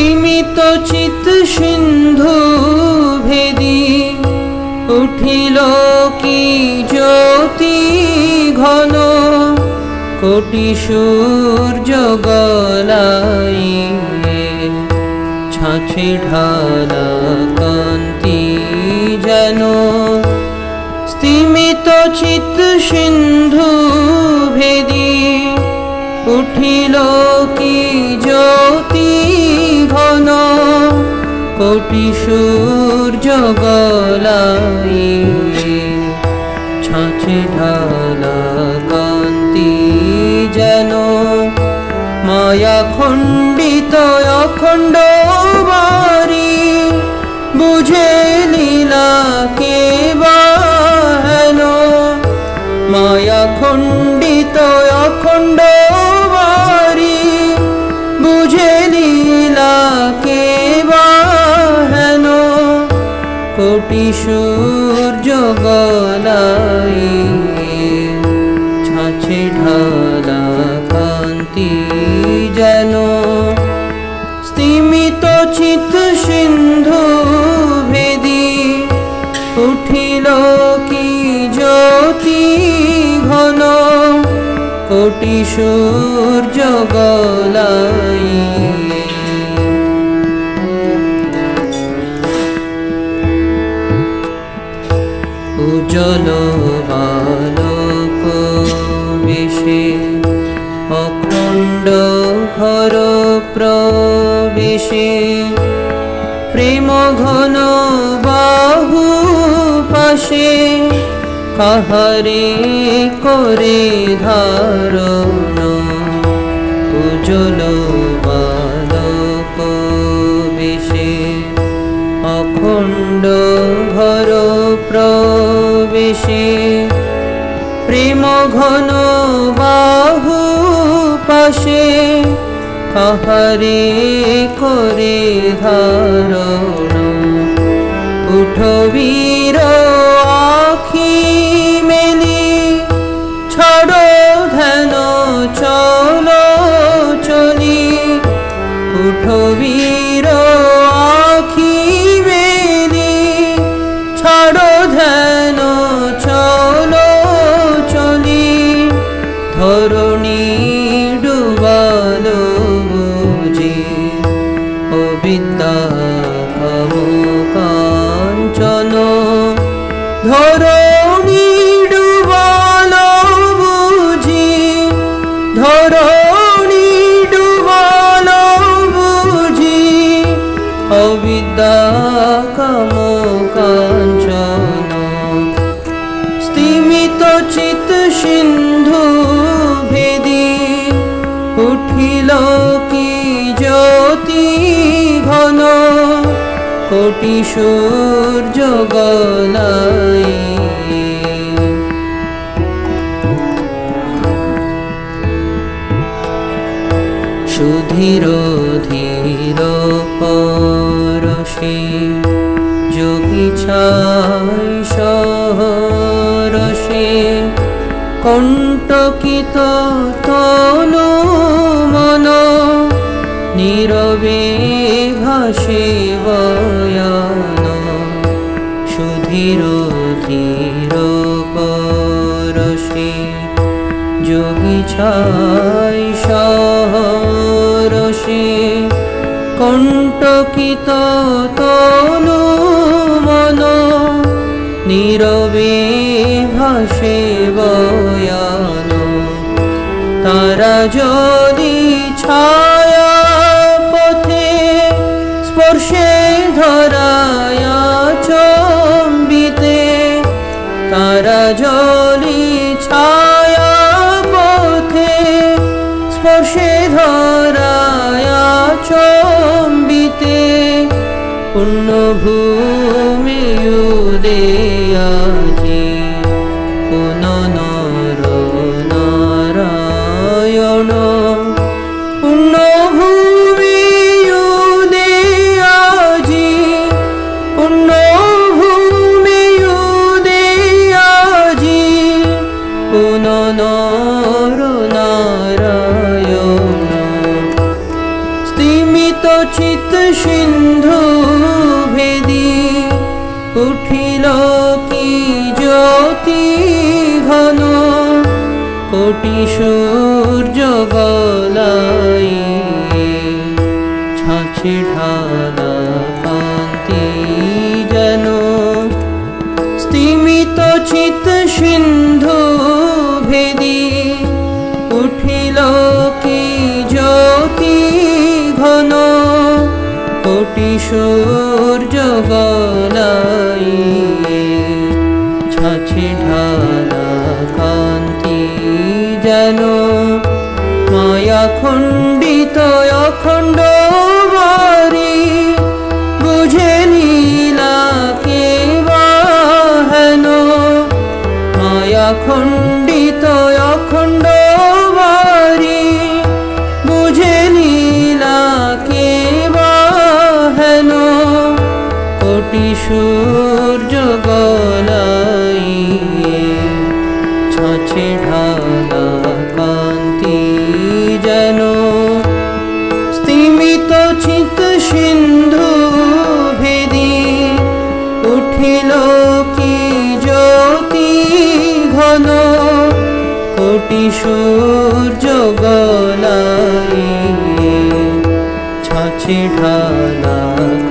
স্তিমিত চিত সিন্ধু ভেদি উঠিল কি জ্যোতি ঘন? কোটি সূর্য গলাই ছাছে ঢালা কান্তি যেন? স্তিমিত চিত সিন্ধু ভেদি উঠিল কি কোটি সূর্য গলাই ছাঁচে ঢালা কান্তি যেন মায়া খণ্ডিত অখণ্ড কোটি সূর্য গলাই ছাঁচে ঢালা কান্তি যেন। স্তিমিত চিত সিন্ধু ভেদি উঠিল কি জ্যোতি ঘন। কোটি সূর্য গলাই উজ্জ্বল বালক বেশে অখণ্ড ঘর প্রবেশে প্রেম ঘন বাহু পাশে কাহারে করে ধারণ? উজ্জ্বল ঘন বাহু পাশে কাহারে করে ধারণ? উঠবীর আখি মেলি ছড়ো ধরণী ডুবালো বুঝি ধরণী ডুবালো বুঝি। অবিদ্যা কাম কাঞ্চন স্তিমিত চিত সিন্ধু কোটি সূর্য গলাই সুধীর ধীর পরশে যোগী ছাই সহরসে কণ্টকিত তনু মন নীরবে ভাসে বয়ান সুধীর ধীর পরশে। যোগী ছাই সহরসে কণ্টকিত তনু মন, নীরবে ভাসে বয়ান তারা যদি স্পর্শে ধরায়া চম্বিতে তারা জলি ছায়া পথে স্পর্শে ধরায়া চম্বিতে পুণ্যভূমি উদয়াজি নরনারায়ণ স্তিমিত চিত সিন্ধু ভেদি উঠিল কি জ্যোতি ঘন? কোটি সূর্য গলাই ছাঁচে ঢা কোটি সূর্য গলাই ছাছে ঢালা কান্তি যেন মায়া খণ্ডিত অখণ্ড ছাছে ঢালা কান্তি যেন? স্তিমিত চিত সিন্ধু ভেদি উঠিল কি জ্যোতি ঘন? কোটি সূর্য গলাই ছাছে ঢালা